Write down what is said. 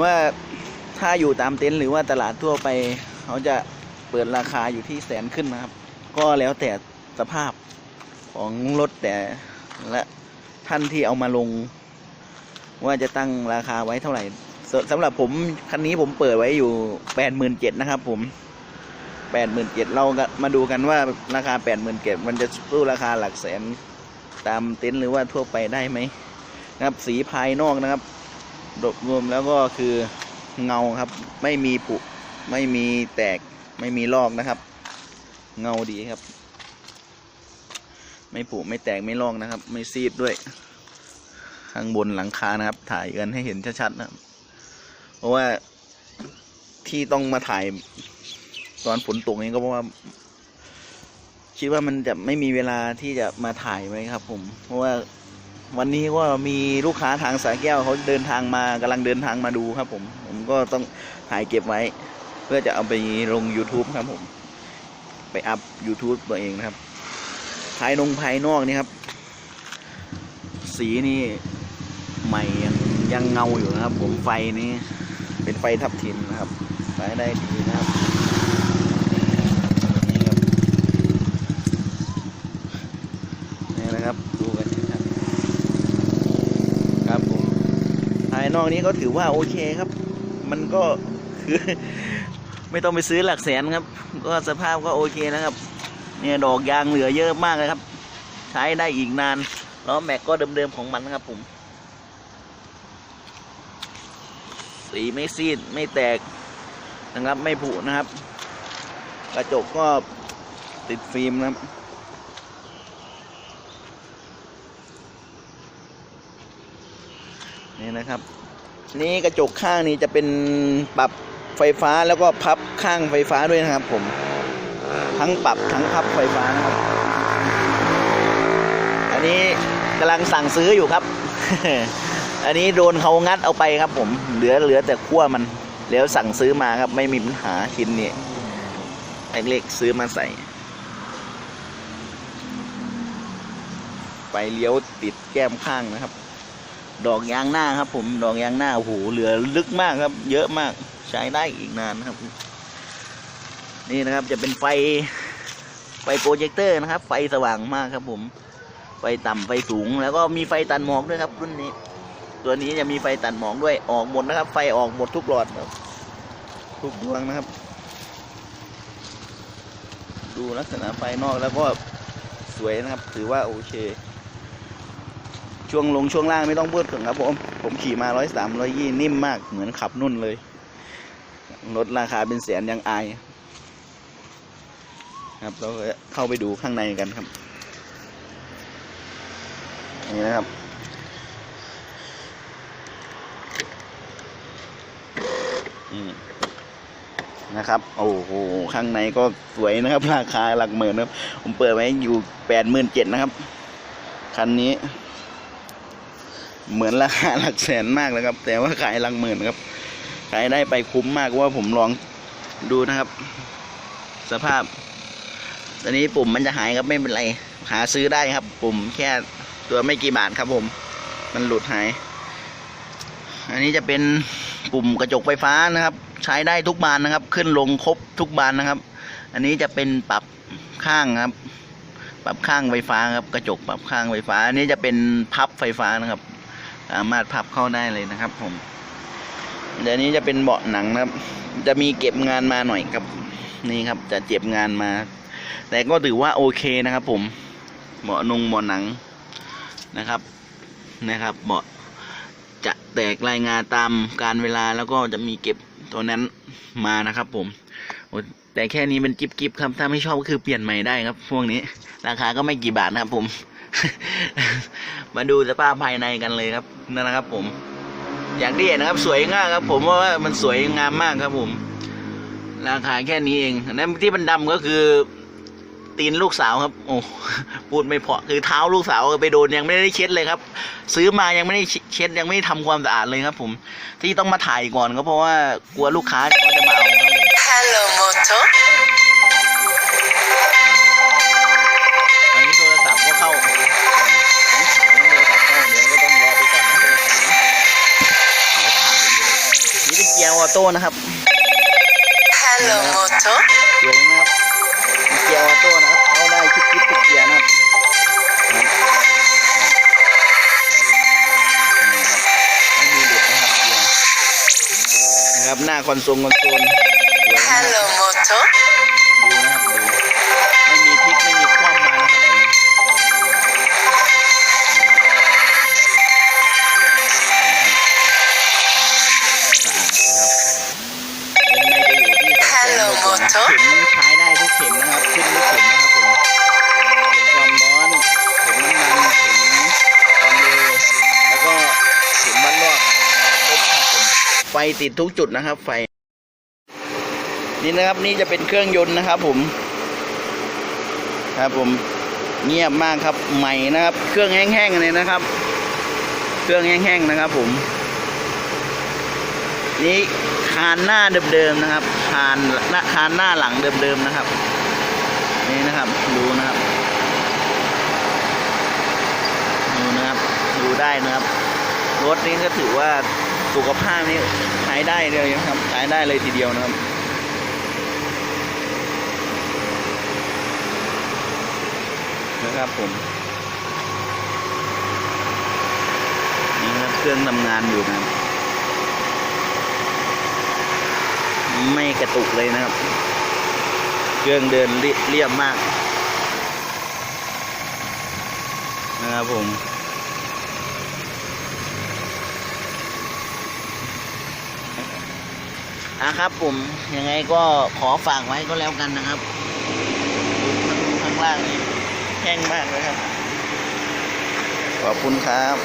ว่าถ้าอยู่ตามเต็นท์หรือว่าตลาดทั่วไป เขาจะเปิดราคาอยู่ที่แสนขึ้นนะครับ ก็แล้วแต่สภาพของรถแต่และท่านที่เอามาลง ว่าจะตั้งราคาไว้เท่าไหร่สำหรับผมคันนี้ผมเปิดไว้อยู่แปดหมื่นเจ็ดนะครับ ผมแปดหมื่นเจ็ดเราก็มาดูกันว่าราคาแปดหมื่นเจ็ดมันจะสู้ราคาหลักแสนตามเต็นท์หรือว่าทั่วไปได้ไหมนะครับ สีภายนอกนะครับ รวมแล้วก็คือเงาครับ ไม่มีผุไม่มีแตกไม่มีลอกนะครับ เงาดีครับ ไม่ผุไม่แตกไม่ลอกนะครับ ไม่ซีดด้วย ข้างบนหลังคานะครับ ถ่ายกันให้เห็นชัดๆนะครับ เพราะว่าที่ต้องมาถ่ายตอนฝนตกนี้ก็เพราะว่า คิดว่ามันจะไม่มีเวลาที่จะมาถ่ายไว้ครับ ผม เพราะว่า วันนี้ก็มีลูกค้าทางสายแก้วเขาเดินทางมากำลังเดินทางมาดูครับผม ผมก็ต้องถ่ายเก็บไว้ เพื่อจะเอาไปลง YouTube ครับผม ไปอัพ YouTube ตัวเองนะครับ ภายนงภายนอกนี่ครับ สีนี่ใหม่ยังยังเงาอยู่นะครับ ผมไฟนี้เป็นไฟทับทิมนะครับใช้ได้ดีนะครับนี่ครับนี่นะครับดูกันนะครับครับผมภาย นอกนี้ก็ถือว่าโอเคครับ มันก็คือ ไม่ต้องไปซื้อหลักแสนครับ ก็สภาพก็โอเคนะครับ เนี่ยดอกยางเหลือเยอะมากเลยครับ ใช้ได้อีกนานล้อแม็กก็เดิมๆของมันนะครับผม สีไม่ซีดไม่แตกนะครับไม่ผุนะครับ กระจกก็ติดฟิล์มนะครับนี่นะครับ นี่กระจกข้างนี้จะเป็นปรับไฟฟ้าแล้วก็พับข้างไฟฟ้าด้วยนะครับ ผม ทั้งปรับทั้งพับไฟฟ้านะครับ อันนี้กำลังสั่งซื้ออยู่ครับ อันนี้โดนเขางัดเอาไปครับ ผม เหลือเหลือแต่ขั้วมัน แล้วสั่งซื้อมาครับ ไม่มีปัญหาชิ้นนี้เล็กๆซื้อมาใส่ไฟเลี้ยวติดแก้มข้างนะครับ ดอกยางหน้าครับ ผมดอกยางหน้าโอ้โหเหลือลึกมากครับ เยอะมากใช้ได้อีกนานครับ นี่นะครับจะเป็นไฟไฟโปรเจคเตอร์นะครับ ไฟสว่างมากครับ ผม ไฟต่ำไฟสูง แล้วก็มีไฟตัดหมอกด้วยครับ รุ่นนี้ ตัวนี้จะมีไฟตัดหมอกด้วยออกหมดนะครับ ไฟออกหมดทุกหลอดครับ ทุกดวงนะครับ ดูลักษณะไฟนอกแล้วก็สวยนะครับ ถือว่าโอเค ช่วงลงช่วงล่างไม่ต้องพูดถึงครับผม ผมขี่มาร้อยสามร้อยยี่นิ่มมากเหมือนขับนุ่นเลย รถราคาเป็นแสนยังอาย ครับเราเข้าไปดูข้างในกันครับ นี่นะครับอืมนะครับ โอ้โห ข้างในก็สวยนะครับ ราคาหลักหมื่นนะครับ ผมเปิดไว้อยู่แปดหมื่นเจ็ดนะครับ คันนี้ เหมือนราคาหลักแสนมากเลยครับ แต่ว่าขายหลักหมื่นครับ ขายได้ไปคุ้มมากว่าผมลองดูนะครับ สภาพตอนนี้ปุ่มมันจะหายครับไม่เป็นไร หาซื้อได้ครับ ปุ่มแค่ตัวไม่กี่บาทครับผม มันหลุดหาย อันนี้จะเป็นปุ่มกระจกไฟฟ้านะครับ ใช้ได้ทุกบานนะครับ ขึ้นลงครบทุกบานนะครับ อันนี้จะเป็นปรับข้างครับ ปรับข้างไฟฟ้าครับ กระจกปรับข้างไฟฟ้า อันนี้จะเป็นพับไฟฟ้านะครับ สามารถพับเข้าได้เลยนะครับ ผม เดี๋ยวนี้จะเป็นเบาะหนังนะครับ จะมีเก็บงานมาหน่อยครับนี่ครับ จะเจ็บงานมา แต่ก็ถือว่าโอเคนะครับ ผมเบาะนงเบาะหนังนะครับนะครับเบาะจะแตกรายงานตามการเวลาแล้วก็จะมีเก็บตัวนั้นมานะครับ ผมแต่แค่นี้เป็นกิบกิบครับ ถ้าไม่ชอบก็คือเปลี่ยนใหม่ได้ครับ พวกนี้ ราคาก็ไม่กี่บาทนะครับผม มาดูสภาพภายในกันเลยครับนั่นนะครับ ผม อย่างที่เห็นนะครับ สวยงามครับ ผมว่ามันสวยงามมากครับ ผม ราคาแค่นี้เองนั้นที่มันดำก็คือตีนลูกสาวครับ โอ้พูดไม่พอคือเท้าลูกสาวไปโดนยังไม่ได้เช็ดเลยครับ ซื้อมายังไม่ได้เช็ดยังไม่ได้ทำความสะอาดเลยครับ ผม ที่ต้องมาถ่ายก่อนก็เพราะว่ากลัวลูกค้าเขาจะมาเอาครับผม Hello Moto ออโต้นะครับ Hello Moto. สวยนะครับเกียร์ออโต้นะครับเข้าได้ทุกทิศทุกเกียร์นะครับครับนี่ครับไม่มีหลุดนะครับเกียร์นะครับหน้าคอนโซลคอนโซลสวยนะครับ Hello ติดทุกจุดนะครับ ไฟ นี่นะครับนี่จะเป็นเครื่องยนต์นะครับ ผม ครับ ผมเงียบมากครับ ใหม่นะครับ เครื่องแห้งๆเลยนะครับ เครื่องแห้งๆนะครับ ผม นี่คานหน้าเดิมๆนะครับคานหน้าคานหน้าหลังเดิมๆนะครับ นี่นะครับดูนะครับดูนะครับดูได้นะครับรถนี้ก็ถือว่า สุขภาพนี่ใช้ได้เลยนะครับใช้ได้เลยทีเดียวนะครับนะครับผมนี่ครับเครื่องทำงานอยู่นะไม่กระตุกเลยนะครับ เครื่องเดินเรียบมากนะครับผม อะครับผมยังไงก็ขอฝากไว้ก็แล้วกันนะครับข้างล่างนี่แห้งมากเลยครับ ขอบคุณครับ